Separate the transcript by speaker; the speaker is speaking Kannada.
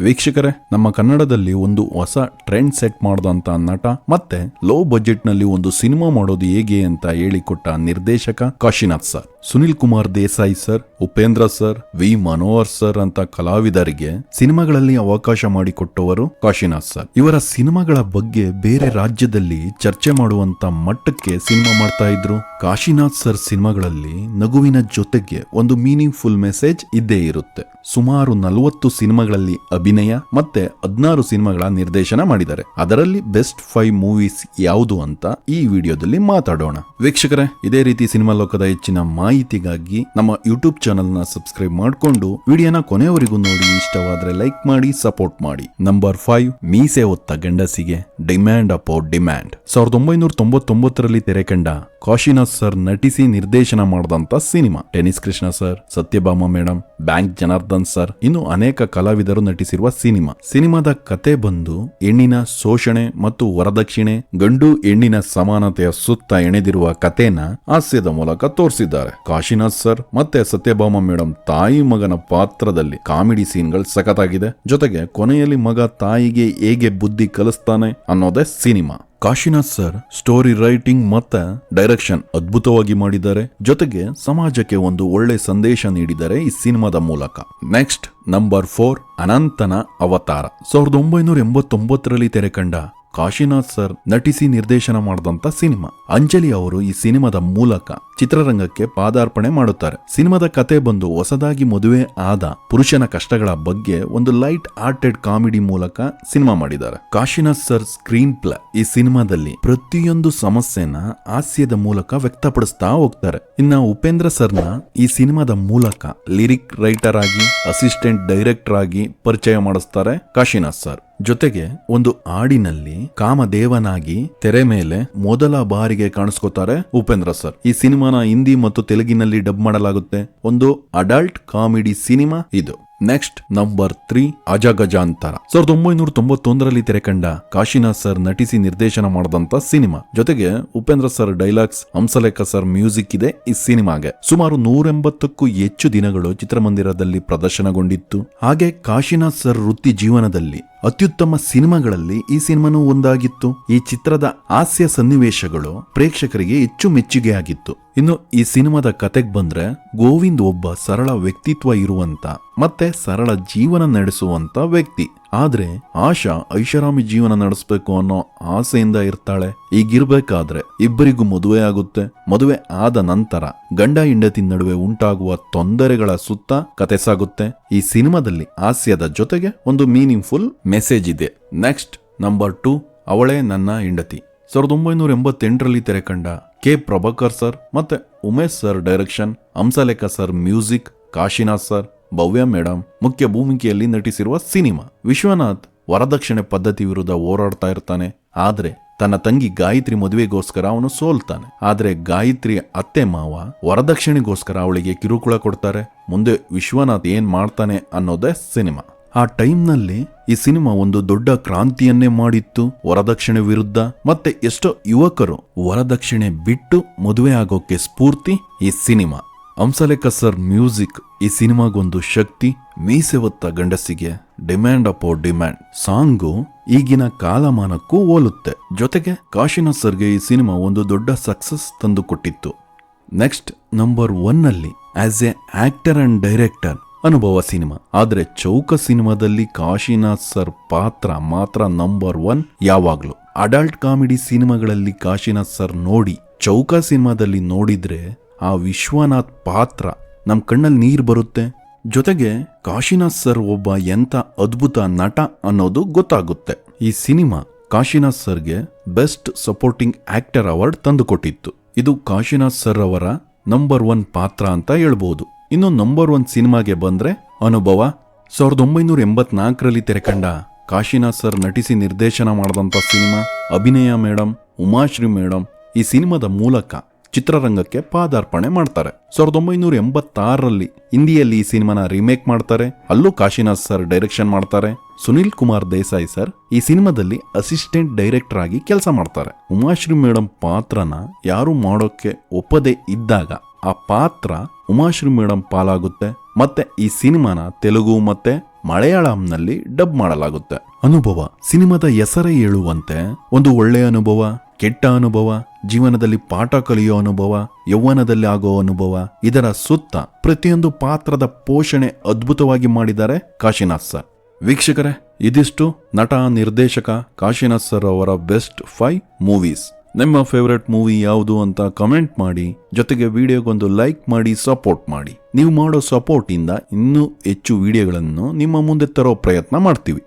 Speaker 1: ವೀಕ್ಷಕರೇ, ನಮ್ಮ ಕನ್ನಡದಲ್ಲಿ ಒಂದು ಹೊಸ ಟ್ರೆಂಡ್ ಸೆಟ್ ಮಾಡಿದಂತ ನಟ ಮತ್ತೆ ಲೋ ಬಜೆಟ್ನಲ್ಲಿ ಒಂದು ಸಿನಿಮಾ ಮಾಡೋದು ಹೇಗೆ ಅಂತ ಹೇಳಿಕೊಟ್ಟ ನಿರ್ದೇಶಕ Kashinath sir. Sunil Kumar Desai sir, Upendra sir, V Manohar sir ಅಂತ ಕಲಾವಿದರಿಗೆ ಸಿನಿಮಾಗಳಲ್ಲಿ ಅವಕಾಶ ಮಾಡಿಕೊಟ್ಟವರು ಕಾಶಿನಾಥ್ ಸರ್. ಇವರ ಸಿನಿಮಾಗಳ ಬಗ್ಗೆ ಬೇರೆ ರಾಜ್ಯದಲ್ಲಿ ಚರ್ಚೆ ಮಾಡುವಂತ ಮಟ್ಟಕ್ಕೆ ಸಿನಿಮಾ ಮಾಡ್ತಾ ಇದ್ರು. ಕಾಶಿನಾಥ್ ಸರ್ ಸಿನಿಮಾಗಳಲ್ಲಿ ನಗುವಿನ ಜೊತೆಗೆ ಒಂದು ಮೀನಿಂಗ್ ಫುಲ್ ಮೆಸೇಜ್ ಇದ್ದೇ ಇರುತ್ತೆ. ಸುಮಾರು ನಲವತ್ತು ಸಿನಿಮಾಗಳಲ್ಲಿ ಅಭಿನಯ ಮತ್ತೆ ಹದಿನಾರು ಸಿನಿಮಾಗಳ ನಿರ್ದೇಶನ ಮಾಡಿದ್ದಾರೆ. ಅದರಲ್ಲಿ ಬೆಸ್ಟ್ ಫೈವ್ ಮೂವೀಸ್ ಯಾವುದು ಅಂತ ಈ ವಿಡಿಯೋದಲ್ಲಿ ಮಾತಾಡೋಣ. ವೀಕ್ಷಕರೇ, ಇದೇ ರೀತಿ ಸಿನಿಮಾ ಲೋಕದ ಹೆಚ್ಚಿನ ಮಾಹಿತಿಗಾಗಿ ನಮ್ಮ ಯೂಟ್ಯೂಬ್ ಚಾನೆಲ್ನ ಸಬ್ಸ್ಕ್ರೈಬ್ ಮಾಡಿಕೊಂಡು ವಿಡಿಯೋನ ಕೊನೆಯವರೆಗೂ ನೋಡಿ ಇಷ್ಟವಾದ್ರೆ ಲೈಕ್ ಮಾಡಿ, ಸಪೋರ್ಟ್ ಮಾಡಿ. ನಂಬರ್ ಫೈವ್, ಮೀಸೆ ಹೊತ್ತ ಗಂಡಸಿಗೆ ಡಿಮ್ಯಾಂಡ್ ಅಪೋ ಡಿಮ್ಯಾಂಡ್. ಸಾವಿರದ ಒಂಬೈನೂರ ತೊಂಬತ್ತೊಂಬತ್ತರಲ್ಲಿ ತೆರೆ ಕಂಡ ಕಾಶಿನಾಥ್ ಸರ್ ನಟಿಸಿ ನಿರ್ದೇಶನ ಮಾಡಿದಂತ cinema. Tennis Krishna sir, Satyabhama madam bank Janardhan sir, ಇನ್ನು ಅನೇಕ ಕಲಾವಿದರು ನಟಿಸಿರುವ ಸಿನಿಮಾ. ಸಿನಿಮಾದ ಕತೆ ಬಂದು ಹೆಣ್ಣಿನ ಶೋಷಣೆ ಮತ್ತು ವರದಕ್ಷಿಣೆ, ಗಂಡು ಹೆಣ್ಣಿನ ಸಮಾನತೆಯ ಸುತ್ತ ಎಣೆದಿರುವ ಕಥೆನ ಹಾಸ್ಯದ ಮೂಲಕ ತೋರಿಸಿದ್ದಾರೆ. ಕಾಶಿನಾಥ್ ಸರ್ ಮತ್ತೆ ಸತ್ಯಭಾಮ ಮೇಡಮ್ ತಾಯಿ ಮಗನ ಪಾತ್ರದಲ್ಲಿ ಕಾಮಿಡಿ ಸೀನ್ಗಳು ಸಖತ್ತಾಗಿದೆ. ಜೊತೆಗೆ ಕೊನೆಯಲ್ಲಿ ಮಗ ತಾಯಿಗೆ ಹೇಗೆ ಬುದ್ಧಿ ಕಲಿಸ್ತಾನೆ ಅನ್ನೋದೇ cinema. Kashinath sir story writing ಮತ್ತೆ ಡೈರೆಕ್ಷನ್ ಅದ್ಭುತವಾಗಿ ಮಾಡಿದ್ದಾರೆ. ಜೊತೆಗೆ ಸಮಾಜಕ್ಕೆ ಒಂದು ಒಳ್ಳೆ ಸಂದೇಶ ನೀಡಿದ್ದಾರೆ ಈ ಸಿನಿಮಾದ ಮೂಲಕ. ನೆಕ್ಸ್ಟ್, ನಂಬರ್ ಫೋರ್, ಅನಂತನ ಅವತಾರ. ಸಾವಿರದ ಒಂಬೈನೂರ ಎಂಬತ್ತೊಂಬತ್ತರಲ್ಲಿ ತೆರೆ ಕಂಡ ಕಾಶಿನಾಥ್ ಸರ್ ನಟಿಸಿ ನಿರ್ದೇಶನ ಮಾಡಿದಂತ ಸಿನಿಮಾ. ಅಂಜಲಿ ಅವರು ಈ ಸಿನಿಮಾದ ಮೂಲಕ ಚಿತ್ರರಂಗಕ್ಕೆ ಪಾದಾರ್ಪಣೆ ಮಾಡುತ್ತಾರೆ. ಸಿನಿಮಾದ ಕತೆ ಬಂದು ಹೊಸದಾಗಿ ಮದುವೆ ಆದ ಪುರುಷನ ಕಷ್ಟಗಳ ಬಗ್ಗೆ ಒಂದು ಲೈಟ್ ಹಾರ್ಟೆಡ್ ಕಾಮಿಡಿ ಮೂಲಕ ಸಿನಿಮಾ ಮಾಡಿದ್ದಾರೆ. ಕಾಶಿನಾಥ್ ಸರ್ ಸ್ಕ್ರೀನ್ ಪ್ಲೇ ಈ ಸಿನಿಮಾದಲ್ಲಿ ಪ್ರತಿಯೊಂದು ಸಮಸ್ಯೆನ ಹಾಸ್ಯದ ಮೂಲಕ ವ್ಯಕ್ತಪಡಿಸ್ತಾ ಹೋಗ್ತಾರೆ. ಇನ್ನ ಉಪೇಂದ್ರ ಸರ್ನ ಈ ಸಿನಿಮಾದ ಮೂಲಕ ಲಿರಿಕ್ ರೈಟರ್ ಆಗಿ, ಅಸಿಸ್ಟೆಂಟ್ ಡೈರೆಕ್ಟರ್ ಆಗಿ ಪರಿಚಯ ಮಾಡಿಸ್ತಾರೆ ಕಾಶಿನಾಥ್ ಸರ್. ಜೊತೆಗೆ ಒಂದು ಹಾಡಿನಲ್ಲಿ ಕಾಮದೇವನಾಗಿ ತೆರೆ ಮೇಲೆ ಮೊದಲ ಬಾರಿಗೆ ಕಾಣಿಸ್ಕೋತಾರೆ ಉಪೇಂದ್ರ ಸರ್. ಈ ಸಿನಿಮಾನ ಹಿಂದಿ ಮತ್ತು ತೆಲುಗಿನಲ್ಲಿ ಡಬ್ ಮಾಡಲಾಗುತ್ತೆ. ಒಂದು ಅಡಲ್ಟ್ ಕಾಮಿಡಿ ಸಿನಿಮಾ ಇದು. ನೆಕ್ಸ್ಟ್ ನಂಬರ್ ತ್ರೀ ಅಜಗಜಾಂತರ ಸಾವಿರದ ಒಂಬೈನೂರ ತೊಂಬತ್ತೊಂದರಲ್ಲಿ ತೆರೆಕಂಡ ಕಾಶಿನಾಥ್ ಸರ್ ನಟಿಸಿ ನಿರ್ದೇಶನ ಮಾಡಿದಂತ ಸಿನಿಮಾ. ಜೊತೆಗೆ Upendra sir dialogues, Hamsalekha sir music ಇದೆ ಈ ಸಿನಿಮಾಗೆ. ಸುಮಾರು ನೂರೆಂಬತ್ತಕ್ಕೂ ಹೆಚ್ಚು ದಿನಗಳು ಚಿತ್ರಮಂದಿರದಲ್ಲಿ ಪ್ರದರ್ಶನಗೊಂಡಿತ್ತು. ಹಾಗೆ ಕಾಶಿನಾಥ್ ಸರ್ ವೃತ್ತಿ ಜೀವನದಲ್ಲಿ ಅತ್ಯುತ್ತಮ ಸಿನಿಮಾಗಳಲ್ಲಿ ಈ ಸಿನಿಮಾನೂ ಒಂದಾಗಿತ್ತು. ಈ ಚಿತ್ರದ ಹಾಸ್ಯ ಸನ್ನಿವೇಶಗಳು ಪ್ರೇಕ್ಷಕರಿಗೆ ಹೆಚ್ಚು ಮೆಚ್ಚುಗೆ ಆಗಿತ್ತು ಇನ್ನು ಈ ಸಿನಿಮಾದ ಕತೆಗೆ ಬಂದ್ರೆ ಗೋವಿಂದ್ ಒಬ್ಬ ಸರಳ ವ್ಯಕ್ತಿತ್ವ ಇರುವಂತ ಮತ್ತೆ ಸರಳ ಜೀವನ ನಡೆಸುವಂತ ವ್ಯಕ್ತಿ. ಆದ್ರೆ ಆಶಾ ಐಷಾರಾಮಿ ಜೀವನ ನಡೆಸಬೇಕು ಅನ್ನೋ ಆಸೆಯಿಂದ ಇರ್ತಾಳೆ. ಈಗಿರ್ಬೇಕಾದ್ರೆ ಇಬ್ಬರಿಗೂ ಮದುವೆ ಆಗುತ್ತೆ. ಮದುವೆ ಆದ ನಂತರ ಗಂಡ ಹೆಂಡತಿ ನಡುವೆ ಉಂಟಾಗುವ ತೊಂದರೆಗಳ ಸುತ್ತ ಕತೆ ಸಾಗುತ್ತೆ. ಈ ಸಿನಿಮಾದಲ್ಲಿ ಹಾಸ್ಯದ ಜೊತೆಗೆ ಒಂದು ಮೀನಿಂಗ್ ಫುಲ್ ಮೆಸೇಜ್ ಇದೆ. Next number two Avale Nanna Hendthi. ಸಾವಿರದ ಒಂಬೈನೂರ ಎಂಬತ್ತೆಂಟರಲ್ಲಿ ತೆರೆ ಕಂಡ ಕೆ ಪ್ರಭಾಕರ್ ಸರ್ ಮತ್ತೆ Umesh sir direction Hamsalekha sir music Kashinath sir Bhavya madam ಮುಖ್ಯ ಭೂಮಿಕೆಯಲ್ಲಿ ನಟಿಸಿರುವ ಸಿನಿಮಾ. ವಿಶ್ವನಾಥ್ ವರದಕ್ಷಿಣೆ ಪದ್ಧತಿ ವಿರುದ್ಧ ಹೋರಾಡ್ತಾ ಇರ್ತಾನೆ. ಆದ್ರೆ ತನ್ನ ತಂಗಿ ಗಾಯತ್ರಿ ಮದುವೆಗೋಸ್ಕರ ಅವನು ಸೋಲ್ತಾನೆ. ಆದ್ರೆ ಗಾಯತ್ರಿ ಅತ್ತೆ ಮಾವ ವರದಕ್ಷಿಣೆಗೋಸ್ಕರ ಅವಳಿಗೆ ಕಿರುಕುಳ ಕೊಡ್ತಾರೆ. ಮುಂದೆ ವಿಶ್ವನಾಥ್ ಏನ್ ಮಾಡ್ತಾನೆ ಅನ್ನೋದೇ ಸಿನಿಮಾ. ಆ ಟೈಮ್ನಲ್ಲಿ ಈ ಸಿನಿಮಾ ಒಂದು ದೊಡ್ಡ ಕ್ರಾಂತಿಯನ್ನೇ ಮಾಡಿತ್ತು ವರದಕ್ಷಿಣೆ ವಿರುದ್ಧ. ಮತ್ತೆ ಎಷ್ಟೋ ಯುವಕರು ವರದಕ್ಷಿಣೆ ಬಿಟ್ಟು ಮದುವೆ ಆಗೋಕೆ ಸ್ಫೂರ್ತಿ ಈ ಸಿನಿಮಾ. ಹಂಸಲೇಖ ಸರ್ ಮ್ಯೂಸಿಕ್ ಈ ಸಿನಿಮಾಗೊಂದು ಶಕ್ತಿ, ಮೀಸೆ ಹೊತ್ತ ಗಂಡಸಿಗೆ ಡಿಮ್ಯಾಂಡ್ ಅಪೋ ಡಿಮ್ಯಾಂಡ್. ಸಾಂಗು ಈಗಿನ ಕಾಲಮಾನಕ್ಕೂ ಹೋಲುತ್ತೆ. ಜೊತೆಗೆ ಕಾಶಿನಾಥ್ ಸರ್ಗೆ ಈ ಸಿನಿಮಾ ಒಂದು ದೊಡ್ಡ ಸಕ್ಸಸ್ ತಂದು ಕೊಟ್ಟಿತ್ತು ನೆಕ್ಸ್ಟ್, ನಂಬರ್ ಒನ್ನಲ್ಲಿ as a actor and director ಅನುಭವ ಸಿನಿಮಾ. ಆದರೆ ಚೌಕ ಸಿನಿಮಾದಲ್ಲಿ ಕಾಶಿನಾಥ್ ಸರ್ ಪಾತ್ರ ಮಾತ್ರ ನಂಬರ್ ಒನ್ ಯಾವಾಗಲೂ. ಅಡಲ್ಟ್ ಕಾಮಿಡಿ ಸಿನಿಮಾಗಳಲ್ಲಿ ಕಾಶಿನಾಥ್ ಸರ್ ನೋಡಿ, ಚೌಕ ಸಿನಿಮಾದಲ್ಲಿ ನೋಡಿದ್ರೆ ಆ ವಿಶ್ವನಾಥ್ ಪಾತ್ರ ನಮ್ಮ ಕಣ್ಣಲ್ಲಿ ನೀರು ಬರುತ್ತೆ. ಜೊತೆಗೆ ಕಾಶಿನಾಥ್ ಸರ್ ಒಬ್ಬ ಎಂಥ ಅದ್ಭುತ ನಟ ಅನ್ನೋದು ಗೊತ್ತಾಗುತ್ತೆ. ಈ ಸಿನಿಮಾ ಕಾಶಿನಾಥ್ ಸರ್ಗೆ ಬೆಸ್ಟ್ ಸಪೋರ್ಟಿಂಗ್ ಆಕ್ಟರ್ ಅವಾರ್ಡ್ ತಂದುಕೊಟ್ಟಿತ್ತು. ಇದು ಕಾಶಿನಾಥ್ ಸರ್ ಅವರ ನಂಬರ್ ಒನ್ ಪಾತ್ರ ಅಂತ ಹೇಳ್ಬೋದು. ಇನ್ನು ನಂಬರ್ ಒನ್ ಸಿನಿಮಾಗೆ ಬಂದ್ರೆ ಅನುಭವ ಸಾವಿರದ ಒಂಬೈನೂರ ಎಂಬತ್ನಾಲ್ಕರಲ್ಲಿ ತೆರೆಕಂಡ ಕಾಶಿನಾಥ್ ಸರ್ ನಟಿಸಿ ನಿರ್ದೇಶನ ಮಾಡಿದಂಥ ಸಿನಿಮಾ ಅಭಿನಯ ಮೇಡಮ್ ಉಮಾಶ್ರೀ ಮೇಡಮ್ ಈ ಸಿನಿಮಾದ ಮೂಲಕ ಚಿತ್ರರಂಗಕ್ಕೆ ಪಾದಾರ್ಪಣೆ ಮಾಡ್ತಾರೆ. ಸಾವಿರದ ಒಂಬೈನೂರ ಎಂಬತ್ತಾರರಲ್ಲಿ ಹಿಂದಿಯಲ್ಲಿ ಈ ಸಿನಿಮಾನ ರಿಮೇಕ್ ಮಾಡ್ತಾರೆ. ಅಲ್ಲೂ ಕಾಶಿನಾಥ್ ಸರ್ ಡೈರೆಕ್ಷನ್ ಮಾಡ್ತಾರೆ. ಸುನಿಲ್ ಕುಮಾರ್ ದೇಸಾಯಿ ಸರ್ ಈ ಸಿನಿಮಾದಲ್ಲಿ ಅಸಿಸ್ಟೆಂಟ್ ಡೈರೆಕ್ಟರ್ ಆಗಿ ಕೆಲಸ ಮಾಡ್ತಾರೆ. ಉಮಾಶ್ರೀ ಮೇಡಮ್ ಪಾತ್ರನ ಯಾರು ಮಾಡೋಕೆ ಒಪ್ಪದೇ ಇದ್ದಾಗ ಆ ಪಾತ್ರ ಉಮಾಶ್ರೀ ಮೇಡಮ್ ಪಾಲಾಗುತ್ತೆ. ಮತ್ತೆ ಈ ಸಿನಿಮಾನ ತೆಲುಗು ಮತ್ತೆ ಮಲಯಾಳಂನಲ್ಲಿ ಡಬ್ ಮಾಡಲಾಗುತ್ತೆ. ಅನುಭವ, ಸಿನಿಮಾದ ಹೆಸರೇ ಹೇಳುವಂತೆ ಒಂದು ಒಳ್ಳೆಯ ಅನುಭವ, ಕೆಟ್ಟ ಅನುಭವ ಜೀವನದಲ್ಲಿ ಪಾಠ ಕಲಿಯೋ ಅನುಭವ, ಯೌವನದಲ್ಲಿ ಆಗೋ ಅನುಭವ, ಇದರ ಸುತ್ತ ಪ್ರತಿಯೊಂದು ಪಾತ್ರದ ಪೋಷಣೆ ಅದ್ಭುತವಾಗಿ ಮಾಡಿದ್ದಾರೆ ಕಾಶಿನಾಥ್ ಸರ್. ವೀಕ್ಷಕರೇ, ಇದಿಷ್ಟು ನಟ, ನಿರ್ದೇಶಕ ಕಾಶಿನಾಥ್ ಸರ್ ಅವರ ಬೆಸ್ಟ್ ಫೈವ್ ಮೂವೀಸ್. ನಿಮ್ಮ ಫೇವರೆಟ್ ಮೂವಿ ಯಾವುದು ಅಂತ ಕಮೆಂಟ್ ಮಾಡಿ, ಜೊತೆಗೆ ವಿಡಿಯೋಗೊಂದು ಲೈಕ್ ಮಾಡಿ, ಸಪೋರ್ಟ್ ಮಾಡಿ. ನೀವು ಮಾಡೋ ಸಪೋರ್ಟ್ ಇಂದ ಇನ್ನೂ ಹೆಚ್ಚು ವಿಡಿಯೋಗಳನ್ನು ನಿಮ್ಮ ಮುಂದೆ ತರೋ ಪ್ರಯತ್ನ ಮಾಡ್ತೀವಿ.